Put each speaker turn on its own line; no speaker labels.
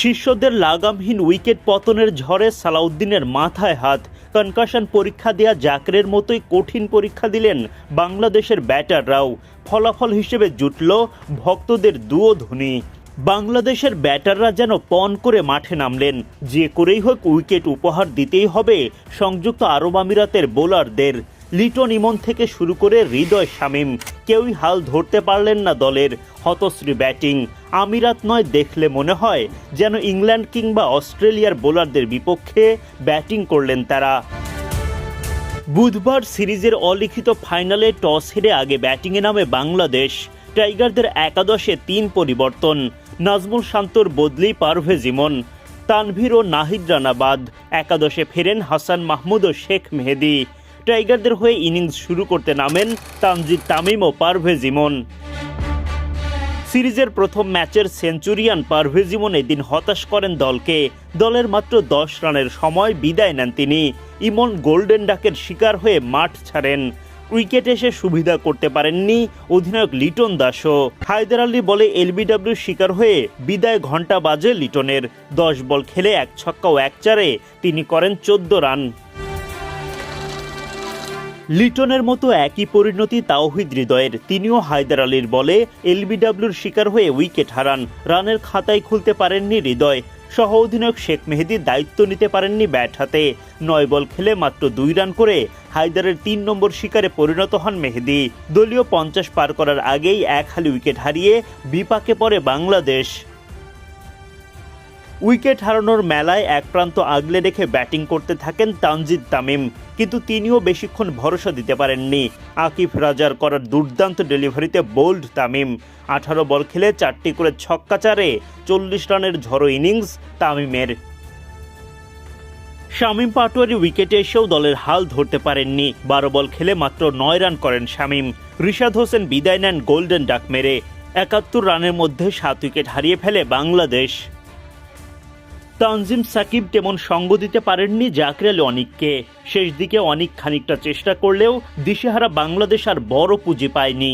শিষ্যদের লাগামহীন উইকেট পতনের ঝড়ে সালাউদ্দিনের মাথায় হাত। কনকাশন পরীক্ষা দেয়া জাকরের মতোই কঠিন পরীক্ষা দিলেন বাংলাদেশের ব্যাটাররাও ফলাফল হিসেবে জুটল ভক্তদের দুও ধ্বনি। বাংলাদেশের ব্যাটাররা যেন পণ করে মাঠে নামলেন। যে করেই হোক উইকেট উপহার দিতেই হবে সংযুক্ত আরব আমিরাতের বোলারদের। লিটন ইমন থেকে শুরু করে হৃদয় শামীম। কেউই হাল ধরতে পারলেন না দলের হতশ্রী ব্যাটিং। আমিরাত নয়, দেখলে মনে হয় যেন ইংল্যান্ড কিংবা অস্ট্রেলিয়ার বোলারদের বিপক্ষে ব্যাটিং করলেন তারা। বুধবার সিরিজের অলিখিত ফাইনালে টস হেরে আগে ব্যাটিংয়ে নামে বাংলাদেশ। টাইগারদের একাদশে তিন পরিবর্তন। নাজমুল শান্তর বদলি পারভেজ ইমন। তানভীর ও নাহিদ রানাবাদ একাদশে ফেরেন হাসান মাহমুদ ও শেখ মেহেদি। টাইগারদের হয়ে ইনিংস শুরু করতে নামেন তানজিদ তামিম ও পারভেজ ইমন। সিরিজের প্রথম ম্যাচের সেঞ্চুরিয়ান পারভেজ ইমন এদিন হতাশ করেন দলকে। দলের মাত্র দশ রানের সময় বিদায় নেন তিনি। ইমন গোল্ডেন ডাকের শিকার হয়ে মাঠ ছাড়েন। উইকেট এসে সুবিধা করতে পারেননি অধিনায়ক লিটন দাসও। হায়দার আলী বলে এলবিডব্লিউর শিকার হয়ে বিদায় ঘণ্টা বাজে লিটনের। দশ বল খেলে এক ছক্কা ও এক চারে তিনি করেন চোদ্দ রান। লিটনের মতো একই পরিণতি তাওহিদ হৃদয়ের তিনিও হায়দার আলীর বলে এলবিডব্লিউর শিকার হয়ে উইকেট হারান। রানের খাতায় খুলতে পারেননি হৃদয়। সহ অধিনায়ক শেখ মেহেদি দায়িত্ব নিতে পারেননি ব্যাট হাতে। নয় বল খেলে মাত্র দুই রান করে হায়দারের তিন নম্বর শিকারে পরিণত হন মেহেদি। দলীয় পঞ্চাশ পার করার আগেই এক হালি উইকেট হারিয়ে বিপাকে পড়ে বাংলাদেশ। উইকেট হারানোর মেলায় এক প্রান্ত আগলে রেখে ব্যাটিং করতে থাকেন তানজিদ তামিম, কিন্তু তিনিও বেশিক্ষণ ভরসা দিতে পারেননি। আকিফ রাজার করার দুর্দান্ত ডেলিভারিতে বোল্ড তামিম, আঠারো বল খেলে চারটি করে ছক্কা চারে চল্লিশ রানের ঝড়ো ইনিংস তামিমের। শামীম পাটোয়ারি উইকেটে এসেও দলের হাল ধরতে পারেননি। বারো বল খেলে মাত্র নয় রান করেন শামীম। রিশাদ হোসেন বিদায় নেন গোল্ডেন ডাক মেরে। একাত্তর রানের মধ্যে সাত উইকেট হারিয়ে ফেলে বাংলাদেশ। তানজিম সাকিব তেমন সঙ্গ দিতে পারেননি জাকরেল অনিককে। শেষ দিকে অনিক খানিকটা চেষ্টা করলেও দিশেহারা বাংলাদেশ আর বড় পুঁজি পায়নি।